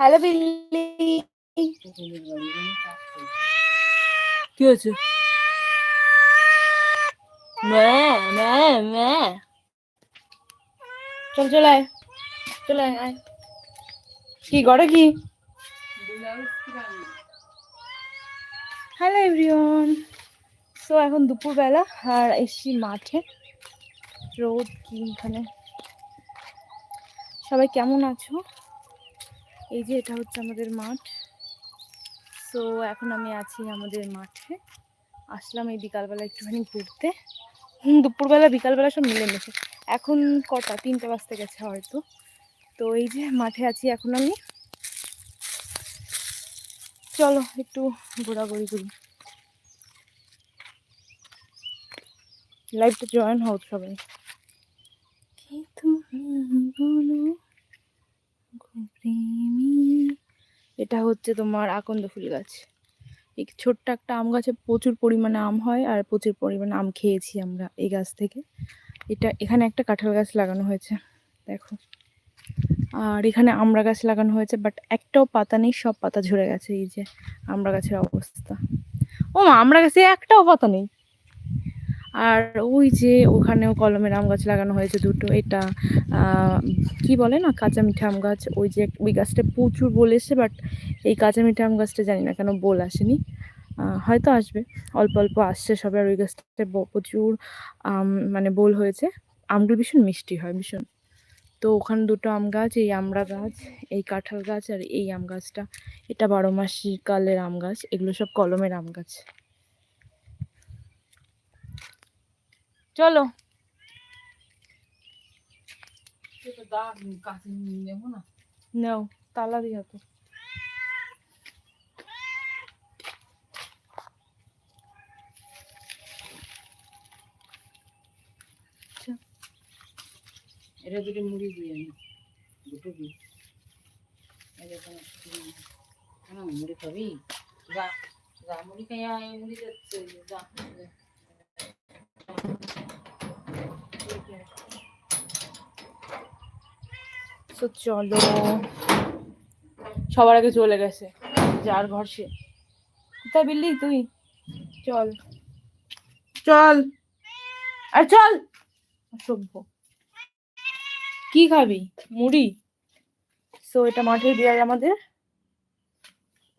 Hello বিল্লি। কি হয়েছে? চল চলে আয়। চলে আয় কি করে কি? Hello everyone. সো এখন দুপুরবেলা আর এসছি মাঠে। রোদ কি এখানে? সবাই কেমন আছো? এই যে এটা হচ্ছে আমাদের মাঠ। সো এখন আমি আছি আমাদের মাঠে। আসলাম এই বিকালবেলা একটুখানি ঘুরতে। দুপুরবেলা, বিকালবেলা সব মিলেমিশে। এখন কটা? তিনটে বাজতে গেছে হয়তো। তো এই যে মাঠে আছি এখন আমি। চলো, একটু ঘোরাঘুরি করি। লাইভটা জয়েন হও সবাই। কি তুমি বলো? প্রেমী? এটা হচ্ছে তোমার আকন্দ ফুল গাছ। এই ছোট্ট একটা আম গাছে প্রচুর পরিমাণে আম হয় আর প্রচুর পরিমাণে আম খেয়েছি আমরা এই গাছ থেকে। এটা এখানে একটা কাঁঠাল গাছ লাগানো হয়েছে দেখো। আর এখানে আমড়া গাছ লাগানো হয়েছে বাট একটাও পাতা নেই সব পাতা ঝরে গেছে এই যে আমড়া গাছের অবস্থা। ও মা, আমড়া গাছে একটাও পাতা নেই। আর ওই যে ওখানেও কলমের আম গাছ লাগানো হয়েছে দুটো, এটা কি বলে না কাঁচা মিঠা আম গাছ, ওই যে ওই গাছটা প্রচুর বোল বাট এই কাঁচা মিঠা আম গাছটা জানি না কেন বোল আসেনি। হয়তো আসবে, অল্প অল্প আসছে সবে, আর ওই গাছটাতে প্রচুর, আম মানে বোল হয়েছে। আমগুলো ভীষণ মিষ্টি হয়, ভীষণ। তো ওখানে দুটো আম গাছ, এই আমড়া গাছ, এই কাঁঠাল গাছ, আর এই আম গাছটা। এটা বারো মাসি কালের আম গাছ, এগুলো সব কলমের আম গাছ। চলো। নাও, তালা দিয়া তো এটা দুটো মুড়ি দিয়ে নি দুটো দিই মুড়ি খাবি? যা যা মুড়ি খাই মুড়ি যাচ্ছে, যা। তো চলো। সবার আগে চলে গেছে যার ঘর সে। কোথায় বিল্লি তুই? চল। চল। আর চল! সভ্য কি খাবি? মুড়ি? সো এটা মাঠের বিড়াল আমাদের।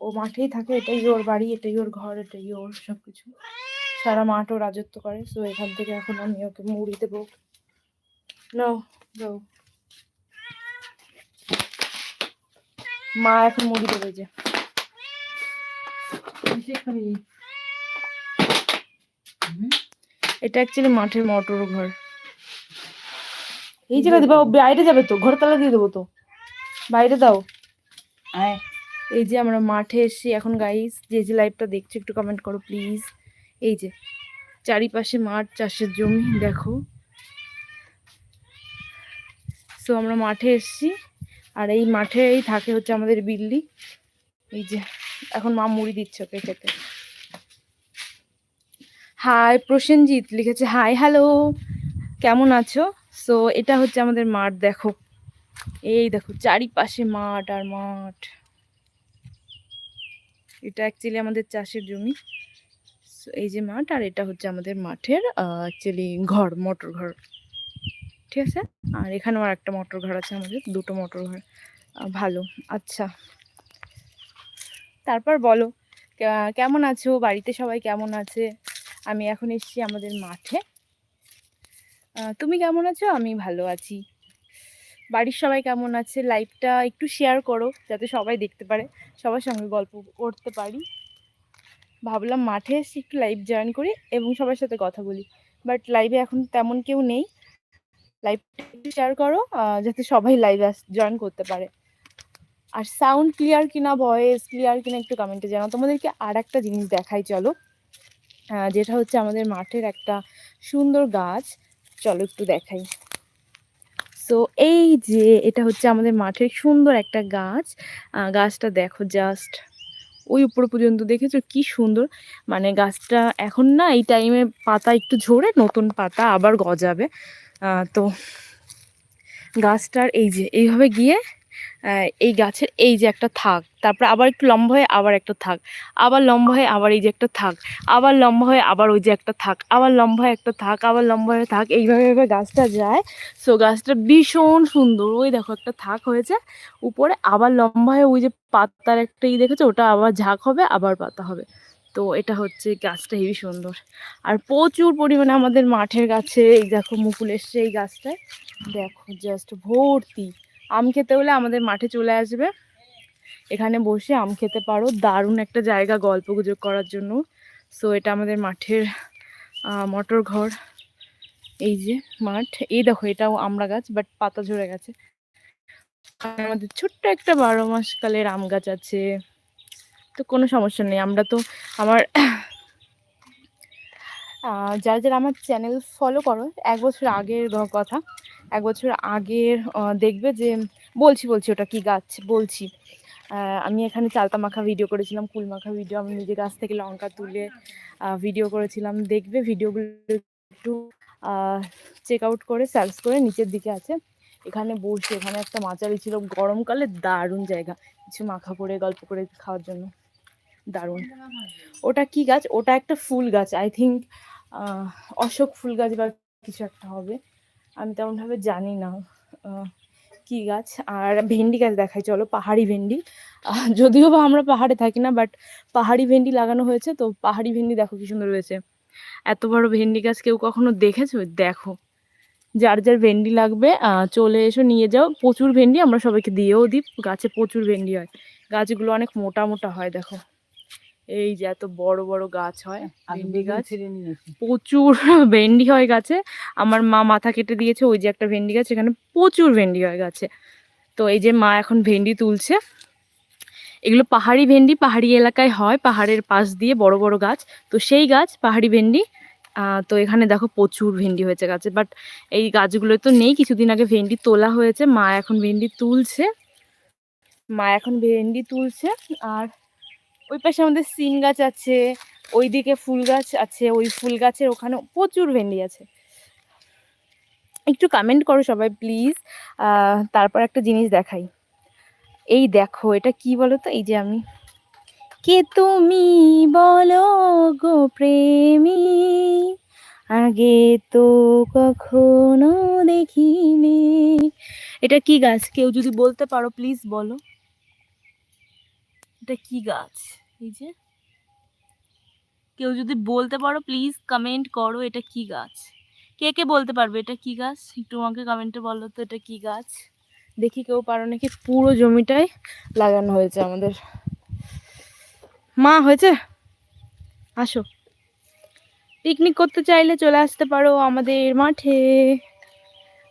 ও মাঠেই থাকে এটাই ওর বাড়ি এটাই ওর ঘর এটাই ওর সবকিছু। সারা মাঠ ও রাজত্ব করে। সো এখান থেকে এখন আমি ওকে মুড়ি দেবো। নাও যাও। মা এখন মুড়ি দেবে? এটা অ্যাকচুয়ালি মাঠের মটর ঘর। এই জায়গা দিবা বাইরে যাবে তো ঘর তালা দিয়ে দেবো তো। বাইরে দাও। এই যে আমরা মাঠে এসেছি এখন গাইস যে যে লাইভটা দেখছ একটু কমেন্ট করো প্লিজ এই যে চারিপাশে মাঠ চাষের জমি দেখো। সো আমরা মাঠে এসেছি। আর এই মাঠেই থাকে হচ্ছে আমাদের বিল্লি। এই যে, এখন মা মুড়ি দিচ্ছে ওকে খেতে। হাই প্রসেনজিৎ লিখেছে হাই হ্যালো কেমন আছো? সো এটা হচ্ছে আমাদের মাঠ, দেখো। এই দেখো, চারিপাশে মাঠ আর মাঠ। এটা অ্যাকচুয়ালি আমাদের চাষের জমি। এই যে মাঠ আর এটা হচ্ছে আমাদের মাঠের অ্যাকচুয়ালি ঘর, মোটর ঘর। ঠিক আছে? আর এখানেও আর একটা মোটর ঘর আছে আমাদের, দুটো মোটর ঘর। ভালো আচ্ছা। তারপর বলো কেমন আছো? বাড়িতে সবাই কেমন আছে? আমি এখন এসছি আমাদের মাঠে। তুমি কেমন আছো? আমি ভালো আছি। বাড়ির সবাই কেমন আছে? লাইভটা একটু শেয়ার করো, যাতে সবাই দেখতে পারে, সবার সঙ্গে গল্প করতে পারি। ভাবলাম মাঠে এসে একটু লাইভ জয়েন করি এবং সবার সাথে কথা বলি। বাট লাইভে এখন তেমন কেউ নেই। লাইভটা একটু শেয়ার করো যাতে সবাই লাইভে জয়েন করতে পারে। আর সাউন্ড ক্লিয়ার কিনা ভয়েস ক্লিয়ার কিনা একটু কমেন্টে জানাও। তোমাদেরকে আর একটা জিনিস দেখাই, চলো। যেটা হচ্ছে আমাদের মাঠের একটা সুন্দর গাছ। চলো একটু দেখাই। সো এই যে এটা হচ্ছে আমাদের মাঠের সুন্দর একটা গাছ। গাছটা দেখো জাস্ট ওই উপর পর্যন্ত দেখেছ? কি সুন্দর। মানে গাছটা এখন না এই টাইমে পাতা একটু ঝরে, নতুন পাতা আবার গজাবে। তো গাছটার এই যে, এইভাবে গিয়ে এই গাছের এই যে একটা থাক, তারপরে আবার একটু লম্বা হয়ে আবার একটা থাক, আবার লম্বা হয়ে আবার এই যে একটা থাক, আবার লম্বা হয়ে আবার ওই যে একটা থাক, আবার লম্বা হয়ে একটা থাক, আবার লম্বা হয়ে থাক, এইভাবে এইভাবে গাছটা যায়। সো গাছটা ভীষণ সুন্দর, ওই দেখো একটা থাক হয়েছে, উপরে আবার লম্বা হয়ে ওই যে পাতার একটা ই দেখেছ, ওটা আবার ঝাঁক হবে, আবার পাতা হবে। তো এটা হচ্ছে গাছটা হেবি সুন্দর। আর প্রচুর পরিমাণে আমাদের মাঠের গাছে, এই দেখো মুকুল এসছে এই গাছটায়। দেখো জাস্ট ভর্তি। আম খেতে হলে আমাদের মাঠে চলে আসবে। এখানে বসে আম খেতে পারো। দারুণ একটা জায়গা গল্প গুজব করার জন্য। সো এটা আমাদের মাঠের মটর ঘর। এই যে মাঠ। এই দেখো, এটাও আমড়া গাছ বাট পাতা ঝরে গেছে। আমাদের ছোট্ট একটা বারো মাস কালের আম গাছ আছে। তো কোনো সমস্যা নেই। আমরা তো আমার যারা যারা আমার চ্যানেল ফলো করো, এক বছর আগের কথা, এক বছর আগের দেখবে যে বলছি বলছি ওটা কি গাছ, বলছি। আমি এখানে চালতা মাখা ভিডিও করেছিলাম, কুল মাখা ভিডিও আমি নিজে গাছ থেকে লঙ্কা তুলে ভিডিও করেছিলাম। দেখবে ভিডিওগুলো একটু চেক আউট করে সার্চ করে নিচের দিকে আছে। এখানে বসে, এখানে একটা মাচারি ছিল, গরমকালে দারুণ জায়গা, কিছু মাখা করে, গল্প করে খাওয়ার জন্য। দারুণ। ওটা কি গাছ? ওটা একটা ফুল গাছ। আই থিঙ্ক অশোক ফুল গাছ বা কিছু একটা হবে। আমি তেমনভাবে জানি না কি গাছ। আর ভেন্ডি গাছ দেখাই। চলো, পাহাড়ি ভেন্ডি। যদিও বা আমরা পাহাড়ে থাকি না বাট পাহাড়ি ভেন্ডি লাগানো হয়েছে। তো পাহাড়ি ভেন্ডি দেখো কি সুন্দর হয়েছে। এত বড় ভেন্ডি গাছ কেউ কখনো দেখেছ? দেখো। যার যার ভেন্ডি লাগবে চলে এসো, নিয়ে যাও। প্রচুর ভেন্ডি, আমরা সবাইকে দিয়েও দিই। গাছে প্রচুর ভেন্ডি হয়। গাছগুলো অনেক মোটা মোটা হয়, দেখো। এই যে এত বড় বড় গাছ হয় ভেন্ডি গাছ। প্রচুর ভেন্ডি হয় গাছে। আমার মা মাথা কেটে দিয়েছে ওই যে একটা ভেন্ডি গাছ এখানে প্রচুর ভেন্ডি হয় গাছে। তো এই যে মা এখন ভেন্ডি তুলছে। এগুলো পাহাড়ি ভেন্ডি পাহাড়ি এলাকায় হয় পাহাড়ের পাশ দিয়ে বড় বড় গাছ। তো সেই গাছ পাহাড়ি ভেন্ডি তো এখানে দেখো প্রচুর ভেন্ডি হয়েছে গাছে। বাট এই গাছগুলো তো নেই কিছুদিন আগে ভেন্ডি তোলা হয়েছে মা এখন ভেন্ডি তুলছে। মা এখন ভেন্ডি তুলছে আর ওই পাশে আমাদের সিম গাছ আছে, ওইদিকে ফুল গাছ আছে, ওই ফুল গাছের ওখানে প্রচুর ভেন্ডি আছে। একটু কমেন্ট করো সবাই প্লিজ তারপর একটা জিনিস দেখাই। এই দেখো, এটা কি বলো তো এই যে আমি। কে তুমি বলো গো প্রেমী? আগে তো কখনো দেখিনি। এটা কি গাছ? কেউ যদি বলতে পারো প্লিজ বলো। এটা কি গাছ? এই যে। কেউ যদি বলতে পারো প্লিজ কমেন্ট করো, এটা কি গাছ? কে কে বলতে পারবে এটা কি গাছ? একটু আমাকে কমেন্টে বলো তো, এটা কি গাছ? দেখি কেউ পারো নাকি, পুরো জমিটাই লাগানো হয়েছে আমাদের। মা, হয়েছে? আসো। পিকনিক করতে চাইলে চলে আসতে পারো আমাদের মাঠে।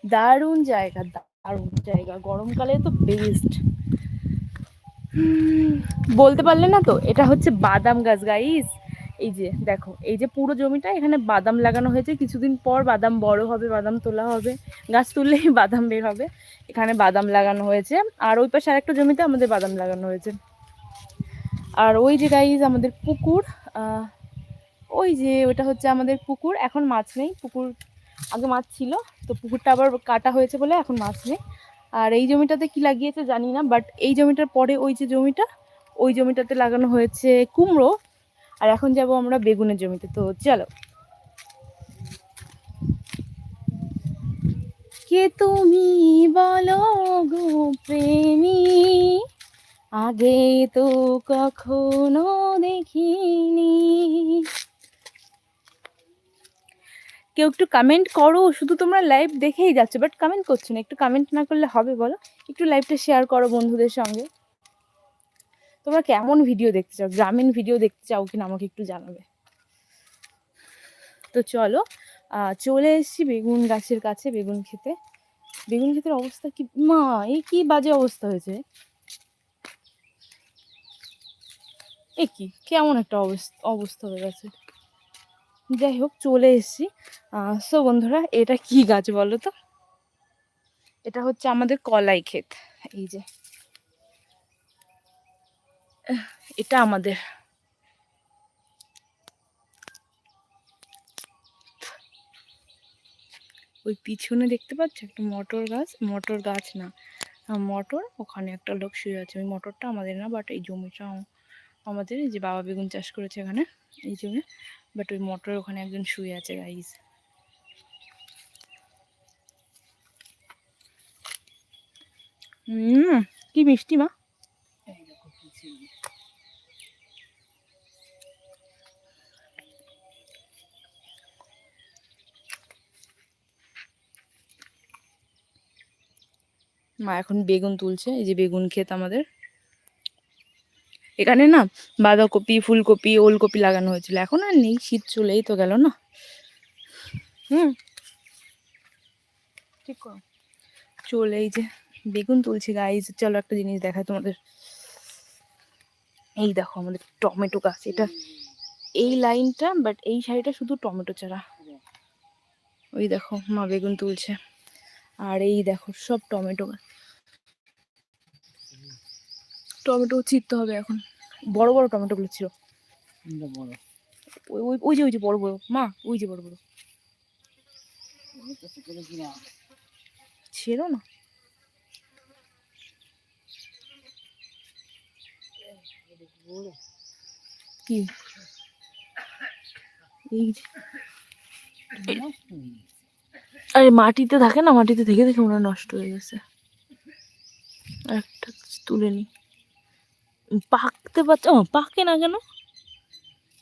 দারুণ জায়গা দারুণ জায়গা। গরমকালে তো বেস্ট বলতে পারলে না তো, এটা হচ্ছে বাদাম গাছ গাইস এই যে, দেখো, এই যে পুরো জমিটা, এখানে বাদাম লাগানো হয়েছে। কিছুদিন পর বাদাম বড় হবে, বাদাম তোলা হবে। গাছ তুললেই বাদাম বের হবে। এখানে বাদাম লাগানো হয়েছে। আর ওই পাশে আরেকটা জমিতে আমাদের বাদাম লাগানো হয়েছে। আর ওই যে গাইজ আমাদের পুকুর ওই যে, ওটা হচ্ছে আমাদের পুকুর। এখন মাছ নেই, পুকুর, আগে মাছ ছিল। তো পুকুরটা আবার কাটা হয়েছে বলে এখন মাছ নেই। আর এই জমিটাতে কি লাগিয়েছে জানি না বাট এই জমিটার পরে ওই যে জমিটা, ওই জমিটাতে লাগানো হয়েছে কুমড়ো। আর এখন যাব আমরা বেগুনের জমিতে, তো চলো। কে তুমি বলো গো প্রেমী? আগে তো কখনো দেখিনি। কেউ একটু কমেন্ট করো, শুধু তোমরা লাইভ দেখেই যাচ্ছ বাট কমেন্ট করছ না, একটু কমেন্ট না করলে হবে বলো? একটু লাইভটা শেয়ার করো বন্ধুদের সঙ্গে। তোমরা কেমন ভিডিও দেখতে চাও? গ্রামীণ ভিডিও দেখতে চাও কিনা আমাকে একটু জানাবে। তো চলো চলে এসেছি বেগুন গাছের কাছে, বেগুন খেতে। বেগুন ক্ষেতের অবস্থা কি, মা এই কি বাজে অবস্থা হয়েছে? এ কি, কেমন একটা অবস্থা অবস্থা হয়ে গেছে। যাই হোক, চলে এসেছি। সো বন্ধুরা, এটা কি গাছ বলো তো? এটা হচ্ছে আমাদের কলাই ক্ষেত। এই যে। এটা আমাদের। ওই পিছনে দেখতে পাচ্ছ? একটা মটর গাছ। মটর গাছ না। মটর। ওখানে একটা লোক শুয়ে আছে। ওই মটরটা আমাদের না বাট এই জমিটা আমাদের যে বাবা বেগুন চাষ করেছে এখানে, এই জমি। বাট ওই মটরের ওখানে একজন শুয়ে আছে গাইজ হুম, কি মিষ্টি, মা। মা, এখন বেগুন তুলছে, এই যে বেগুন ক্ষেত আমাদের এখানে না বাঁধাকপি, ফুলকপি, ওলকপি লাগানো হয়েছিল। এখন আর নেই, শীত চলেই তো গেল না। হুম। ঠিক চলে এই যে বেগুন তুলছি গাইজ চলো একটা জিনিস দেখায় তোমাদের। এই দেখো আমাদের টমেটো গাছ, এটা এই লাইনটা বাট এই শাড়িটা শুধু টমেটো চারা। ওই দেখো মা বেগুন তুলছে। আর এই দেখো সব টমেটো টমেটো ছিটতে হবে এখন। বড় বড় টমেটোগুলো ছিল। বড়। ওই ওই ওই যে ওই যে বড় বড়। মা ওই যে বড় বড়। ছিল না। কি। আরে মাটিতে থাকে না মাটিতে থেকে দেখে মনে নষ্ট হয়ে গেছে। একটা তুলে নি। পাকতে পারছে, ও, পাকে না কেন?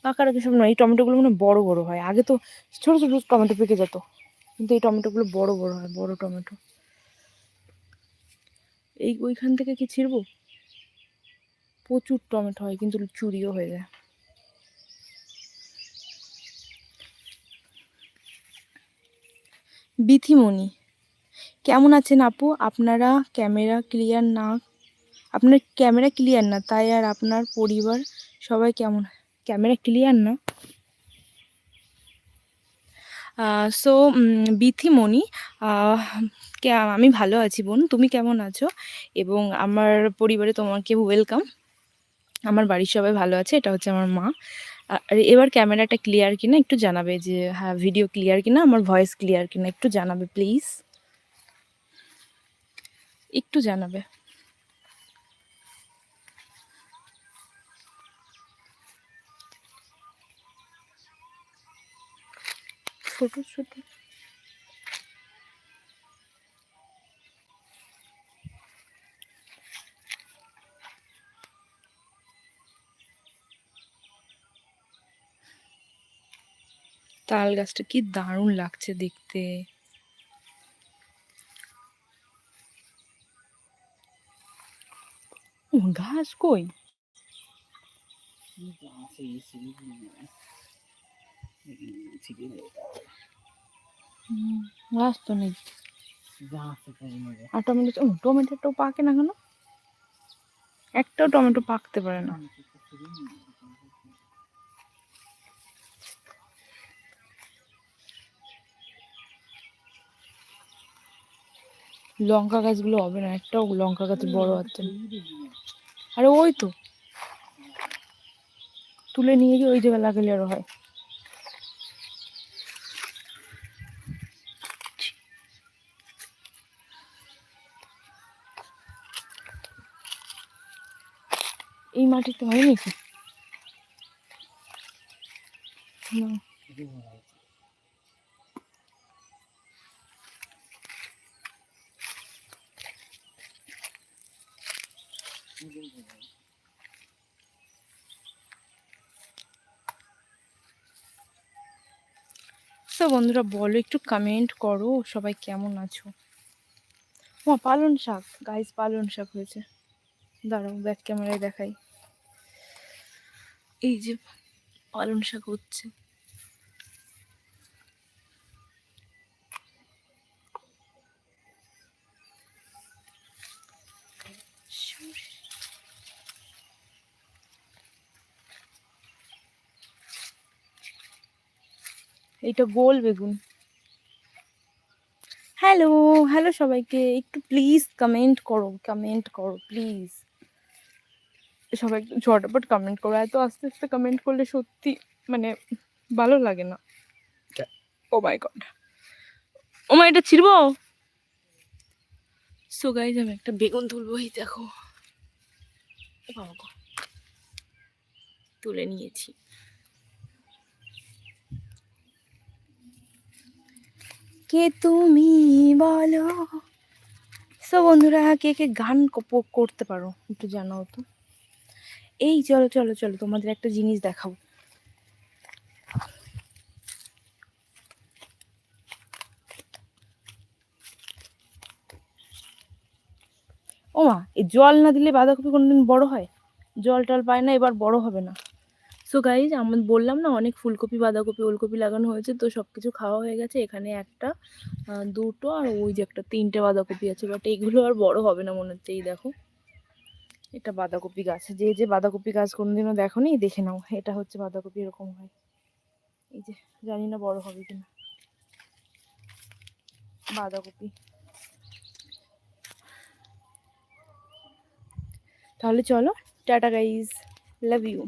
পাকার আগে সব নয়? এই টমেটোগুলো মানে বড় বড় হয়। আগে তো ছোট ছোট টমেটো পেকে যেত, কিন্তু এই টমেটোগুলো বড় বড় হয়, বড় টমেটো। এই ওইখান থেকে কি ছিড়বো? প্রচুর টমেটো হয়, কিন্তু চুরিও হয়ে যায়। বিথিমণি, কেমন আছেন আপু? আপনারা ক্যামেরা ক্লিয়ার না আপনার ক্যামেরা ক্লিয়ার না, তাই আর আপনার পরিবার সবাই কেমন? ক্যামেরা ক্লিয়ার না? সো বিথিমণি আমি ভালো আছি বোন, তুমি কেমন আছো? এবং আমার পরিবারে তোমাকে ওয়েলকাম আমার বাড়ির সবাই ভালো আছে, এটা হচ্ছে আমার মা। আর এবার ক্যামেরাটা ক্লিয়ার কিনা একটু জানাবে যে হ্যাঁ ভিডিও ক্লিয়ার কিনা, আমার ভয়েস ক্লিয়ার কিনা, একটু জানাবে প্লিজ একটু জানাবে। ছোট ছোট। তাল গাছটা কি দারুণ লাগছে দেখতে। ঘাস কই? ঘাস নেই আর টমেটো টমেটোটাও পাকে না কেন একটাও টমেটো পাকতে পারে না লঙ্কা গাছগুলো হবে না একটাও লঙ্কা গাছ বড় হচ্ছে না আরে ওই তো তুলে নিয়ে গিয়ে ওই জায়গায় লাগালে আরও হয় এই মাটিতে হয় নাকি তো? বন্ধুরা, বলো, একটু কমেন্ট করো, সবাই কেমন আছো? ও পালন শাক গাইস পালন শাক হয়েছে। দাঁড়াও ব্যাক ক্যামেরায় দেখাই। এই যে পালন শাক হচ্ছে। এইটা গোল বেগুন। হ্যালো হ্যালো সবাইকে। একটু প্লিজ কমেন্ট করো কমেন্ট করো প্লিজ সবাই ঝটপট কমেন্ট করো। এত আস্তে আস্তে কমেন্ট করলে সত্যি মানে ভালো লাগে না। ও মাই গড ও মা এটা ছিড়বো? সো গাইজ আমি একটা বেগুন তুলবো এই দেখো। তুলে নিয়েছি। কে তুমি বলো? সো বন্ধুরা কে কে গান করতে পারো একটু জানাও তো। এই চলো চলো চলো, তোমাদের একটা জিনিস দেখাবো। ও মা এই জল না দিলে বাঁধাকপি কোনোদিন বড় হয়? জল টল পায় না, এবার বড় হবে না। সো গাইজ আমি বললাম না, অনেক ফুলকপি, বাঁধাকপি, ওলকপি লাগানো হয়েছে, তো সব কিছু খাওয়া হয়ে গেছে। এখানে একটা দুটো, আর ওই যে একটা তিনটে বাঁধাকপি আছে বাট এইগুলো আর বড় হবে না মনে হচ্ছে, এই দেখো। এটা বাঁধাকপি গাছ। যে যে বাঁধাকপি গাছ কোনোদিনও দেখো নি দেখে নাও। এটা হচ্ছে বাঁধাকপি, এরকম হয়। এই যে, জানি না বড় হবে কিনা। বাঁধাকপি। তাহলে চলো, টাটা গাইজ, লাভ ইউ।